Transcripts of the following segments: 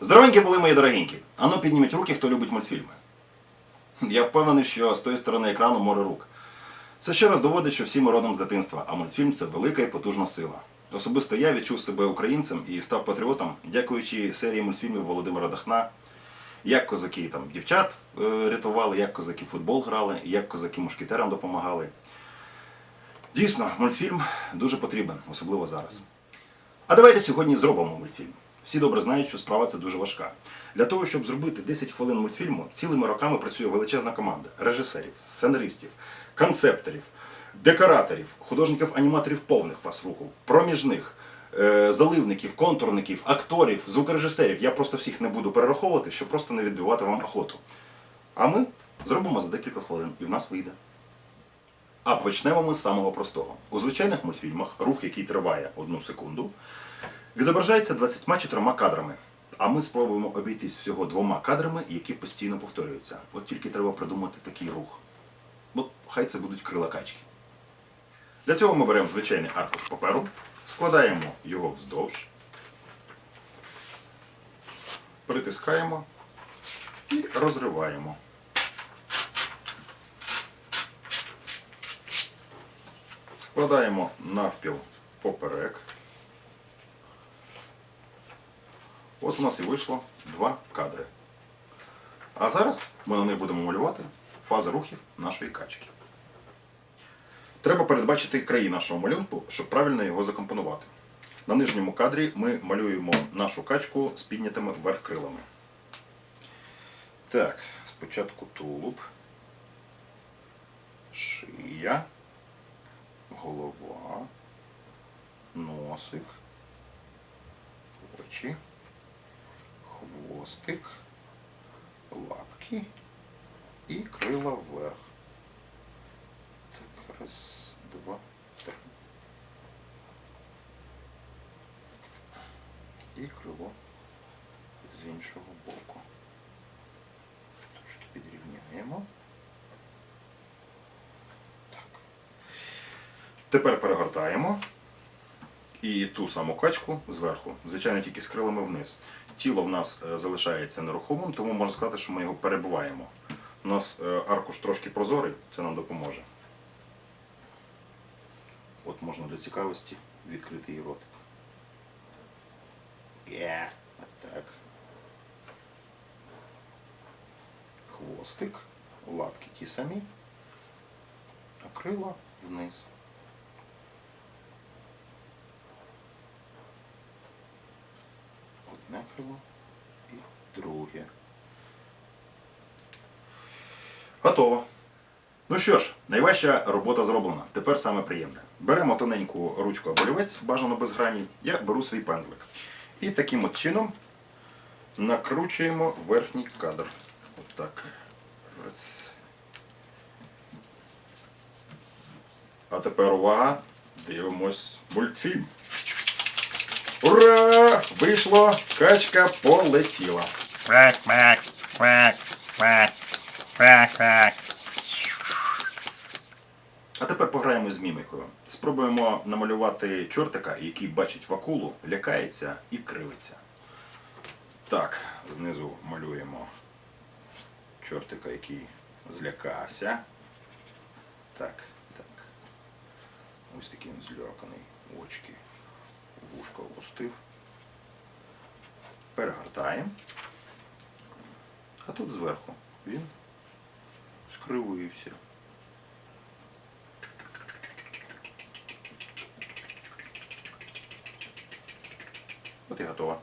Здоровенькі були мої дорогенькі. Ану підніміть руки, хто любить мультфільми. Я впевнений, що з тої сторони екрану море рук. Це ще раз доводить, що всі ми родом з дитинства, а мультфільм це велика і потужна сила. Особисто я відчув себе українцем і став патріотом, дякуючи серії мультфільмів Володимира Дахна, як козаки там дівчат е, рятували, як козаки футбол грали, як козаки мушкетерам допомагали. Дійсно, мультфільм дуже потрібен, особливо зараз. А давайте сьогодні зробимо мультфільм. Всі добре знають, що справа це дуже важка. Для того, щоб зробити 10 хвилин мультфільму, цілими роками працює величезна команда режисерів, сценаристів, концепторів, декораторів, художників-аніматорів повних вас руку, проміжних, е, заливників, контурників, акторів, звукорежисерів. Я просто всіх не буду перераховувати, щоб просто не відбивати вам охоту. А ми зробимо за декілька хвилин, і в нас вийде. А почнемо ми з самого простого. У звичайних мультфільмах рух, який триває одну секунду, відображається 24 кадрами. А ми спробуємо обійтись всього двома кадрами, які постійно повторюються. От тільки треба придумати такий рух. От хай це будуть крила качки. Для цього ми беремо звичайний аркуш паперу, складаємо його вздовж, притискаємо і розриваємо. Складаємо навпіл поперек. От у нас і вийшло два кадри. А зараз ми на них будемо малювати фази рухів нашої качки. Треба передбачити краї нашого малюнку, щоб правильно його закомпонувати. На нижньому кадрі ми малюємо нашу качку з піднятими вверх крилами. Так, спочатку тулуб, шия, голова, носик, очі, хвостик, лапки і крила вверх. Так, раз, два, три. І крило з іншого боку. Трошки підрівняємо. Так. Тепер перегортаємо. І ту саму качку зверху, звичайно, тільки з крилами вниз. Тіло в нас е, залишається нерухомим, тому можна сказати, що ми його перебуваємо. У нас е, аркуш трошки прозорий, це нам допоможе. От можна для цікавості відкрити її ротик. Є, так. Хвостик, лапки ті самі, а крила вниз. Одне і друге. Готово. Ну що ж, найважча робота зроблена. Тепер саме приємне. Беремо тоненьку ручку або олівець, бажано без грані. Я беру свій пензлик. І таким от чином накручуємо верхній кадр. Отак. Раз. А тепер увага! Дивимось мультфільм. Ура! Вийшло! Качка полетіла. Quack, quack, quack, quack, quack, quack. А тепер пограємо з мімікою. Спробуємо намалювати чортика, який бачить вакулу, лякається і кривиться. Так, знизу малюємо чортика, який злякався. Так, так. Ось такий він зляканий. Очки, вушко опустив. Перегортаємо. А тут зверху він скривився. От і готово.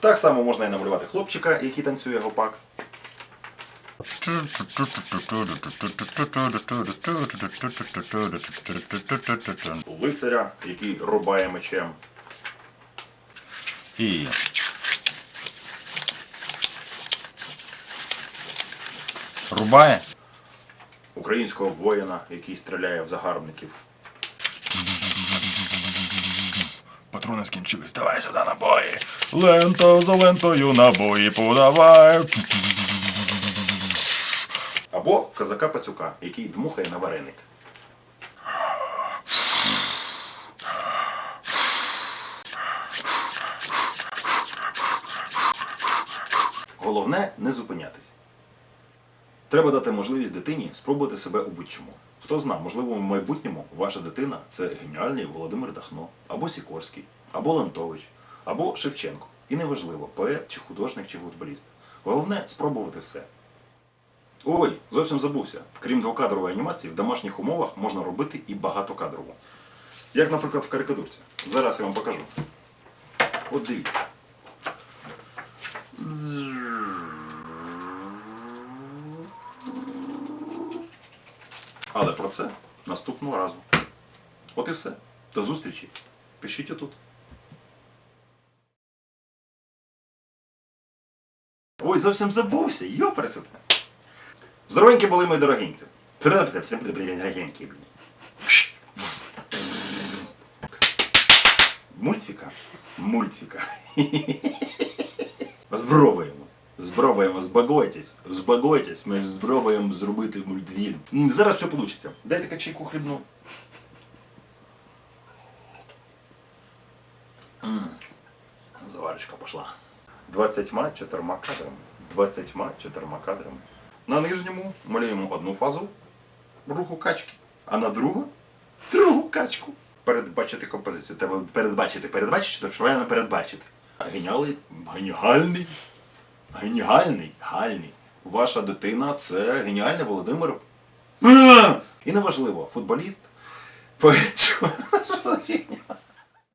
Так само можна і намалювати хлопчика, який танцює гопак. Лицаря, який рубає мечем. І рубає. Українського воїна, який стріляє в загарбників. Патрони скінчились. Давай сюди набої. Лента за лентою набої подавай. Або казака пацюка, який дмухає на вареник. Головне не зупинятись. Треба дати можливість дитині спробувати себе у будь-чому. Хто знає, можливо, в майбутньому ваша дитина це геніальний Володимир Дахно, або Сікорський, або Лантович, або Шевченко. І неважливо, поет чи художник чи футболіст. Головне спробувати все. Ой, зовсім забувся. Крім двокадрової анімації, в домашніх умовах можна робити і багатокадрову. Як, наприклад, в карикатурці. Зараз я вам покажу. От дивіться. Але про це наступного разу. От і все. До зустрічі. Пишіть отут. Ой, зовсім забувся. Йопересете. Здоровенькі були мої дорогенькі. Всім дорогенькі. Мультфіка. Мультфіка. Збробуємо. Збробуємо, збагойтесь. Збагойтесь, ми спробуємо зробити мультфільм. Зараз все вийде. Дайте качайку хлібну. Заварочка пошла. 24 кадрами. 24 кадрами. На нижньому малюємо одну фазу руху качки, а на другу другу качку. Передбачити композицію. Треба передбачити, передбачити, то правильно передбачити. Геніальний, геніальний, геніальний, гальний. Ваша дитина це геніальний Володимир. А! І неважливо, футболіст, поет.